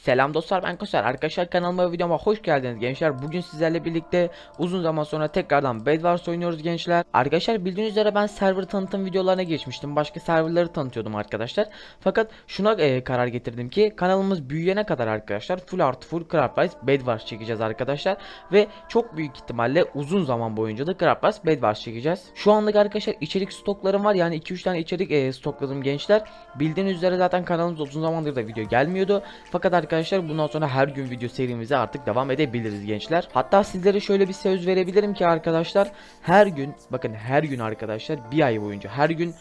Selam dostlar ben Koser. Arkadaşlar kanalıma ve videoma hoş geldiniz gençler. Bugün sizlerle birlikte uzun zaman sonra tekrardan Bed Wars oynuyoruz gençler. Arkadaşlar bildiğiniz üzere ben server tanıtım videolarına geçmiştim. Başka serverları tanıtıyordum arkadaşlar. Fakat şuna e, karar getirdim ki kanalımız büyüyene kadar arkadaşlar full art full Craft Wars Bed Wars çekeceğiz arkadaşlar. Ve çok büyük ihtimalle uzun zaman boyunca da Craft Wars Bed Wars çekeceğiz. Şu anlık arkadaşlar içerik stoklarım var. Yani 2-3 tane içerik e, stokladım gençler. Bildiğiniz üzere zaten kanalımız uzun zamandır da video gelmiyordu. Fakat arkadaşlar bundan sonra her gün video serimize artık devam edebiliriz gençler. Hatta sizlere şöyle bir söz verebilirim ki arkadaşlar her gün bakın her gün arkadaşlar bir ay boyunca her gün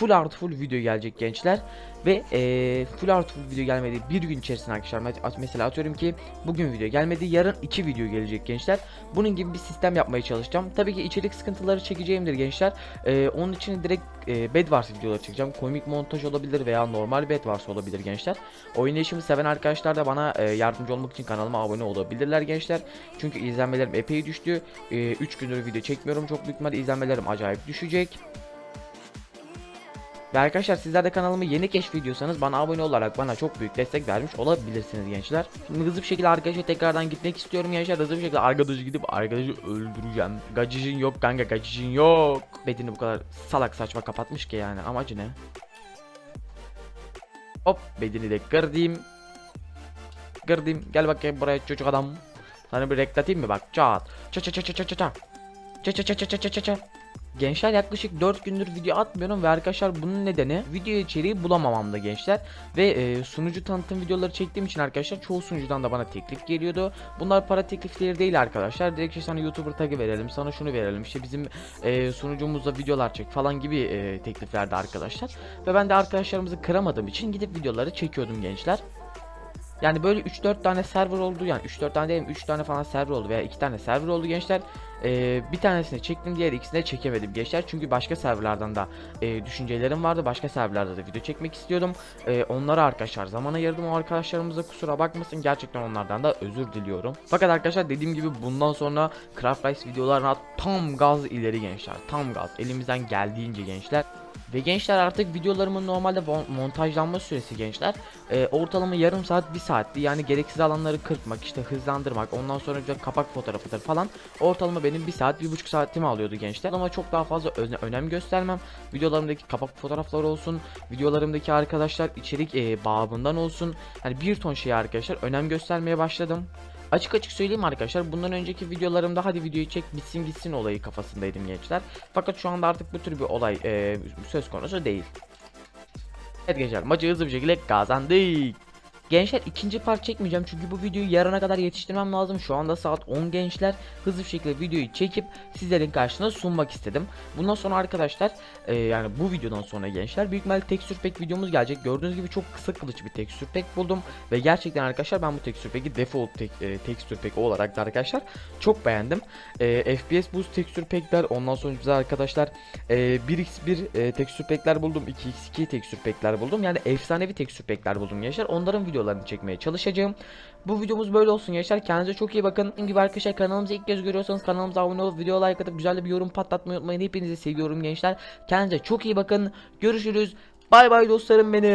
full art full video gelecek gençler. Ve eee full art full video gelmedi. Bir gün içerisinde arkadaşlar. Mes- mesela atıyorum ki bugün video gelmedi. Yarın iki video gelecek gençler. Bunun gibi bir sistem yapmaya çalışacağım. Tabii ki içerik sıkıntıları çekeceğimdir gençler. Eee, onun için direkt eee Bed Wars videoları çekeceğim. Komik montaj olabilir veya normal Bed Wars olabilir gençler. Oynayışımı seven arkadaşlar da bana eee, yardımcı olmak için kanalıma abone olabilirler gençler. Çünkü izlenmelerim epey düştü. 3 gündür video çekmiyorum. Çok büyük ihtimalle izlenmelerim acayip düşecek ve arkadaşlar sizler de kanalımı yeni keşfediyorsanız bana abone olarak bana çok büyük destek vermiş olabilirsiniz gençler. Şimdi hızlı bir şekilde arkadaşa tekrardan gitmek istiyorum gençler. Hızlı bir şekilde arkadaşı gidip arkadaşı öldüreceğim. Gacıcın yok kanka gacıcın yok. Bedini bu kadar salak saçma kapatmış ki yani amacı ne? Hop bedini de kırdım. Kırdım. Gel bakayım buraya çocuk adam. Sana bir reklatayım mı bak çat. Ça ça ça ça ça ça ça. Ça ça ça ça ça ça ça. Gençler yaklaşık 4 gündür video atmıyorum ve arkadaşlar bunun nedeni video içeriği bulamamamda gençler ve e, sunucu tanıtım videoları çektiğim için arkadaşlar çoğu sunucudan da bana teklif geliyordu. Bunlar para teklifleri değil arkadaşlar. Direkt işte sana YouTuber tagı verelim, sana şunu verelim. işte bizim e, sunucumuzda videolar çek falan gibi e, tekliflerdi arkadaşlar. Ve ben de arkadaşlarımızı kıramadığım için gidip videoları çekiyordum gençler. Yani böyle 3-4 tane server oldu yani 3-4 tane değil 3 tane falan server oldu veya 2 tane server oldu gençler. Ee, bir tanesini çektim diğer ikisini de çekemedim gençler çünkü başka serverlardan da e, düşüncelerim vardı başka serverlarda da video çekmek istiyordum. E, onlara arkadaşlar zaman ayırdım o arkadaşlarımıza kusura bakmasın gerçekten onlardan da özür diliyorum. Fakat arkadaşlar dediğim gibi bundan sonra Craft Rice videolarına tam gaz ileri gençler tam gaz elimizden geldiğince gençler. Ve gençler artık videolarımın normalde mon- montajlanma süresi gençler. E, ortalama yarım saat bir saatti. Yani gereksiz alanları kırpmak işte hızlandırmak ondan sonra kapak fotoğrafıdır falan. Ortalama benim bir saat bir buçuk saatimi alıyordu gençler. Ama çok daha fazla öne- önem göstermem. Videolarımdaki kapak fotoğrafları olsun videolarımdaki arkadaşlar içerik e, babından olsun. Hani bir ton şeye arkadaşlar önem göstermeye başladım Açık açık söyleyeyim arkadaşlar bundan önceki videolarımda hadi videoyu çek bitsin gitsin olayı kafasındaydım gençler. Fakat şu anda artık bu tür bir olay e, söz konusu değil. Evet gençler maçı hızlı bir şekilde kazandık. Gençler ikinci part çekmeyeceğim çünkü bu videoyu yarına kadar yetiştirmem lazım. Şu anda saat 10 gençler. Hızlı bir şekilde videoyu çekip sizlerin karşısına sunmak istedim. Bundan sonra arkadaşlar e, yani bu videodan sonra gençler büyük ihtimalle tekstür pack videomuz gelecek. Gördüğünüz gibi çok kısa kılıç bir tekstür pack buldum. Ve gerçekten arkadaşlar ben bu tekstür pack'i default tek, e, tekstür pack olarak da arkadaşlar çok beğendim. E, FPS boost tekstür pack'ler ondan sonra bize arkadaşlar e, 1x1 e, tekstür pack'ler buldum. 2x2 tekstür pack'ler buldum. Yani efsanevi tekstür pack'ler buldum gençler. Onların videolarını çekmeye çalışacağım. Bu videomuz böyle olsun gençler. Kendinize çok iyi bakın. Dediğim gibi arkadaşlar kanalımızı ilk kez görüyorsanız kanalımıza abone olup video like atıp güzel bir yorum patlatmayı unutmayın. Hepinizi seviyorum gençler. Kendinize çok iyi bakın. Görüşürüz. Bay bay dostlarım benim.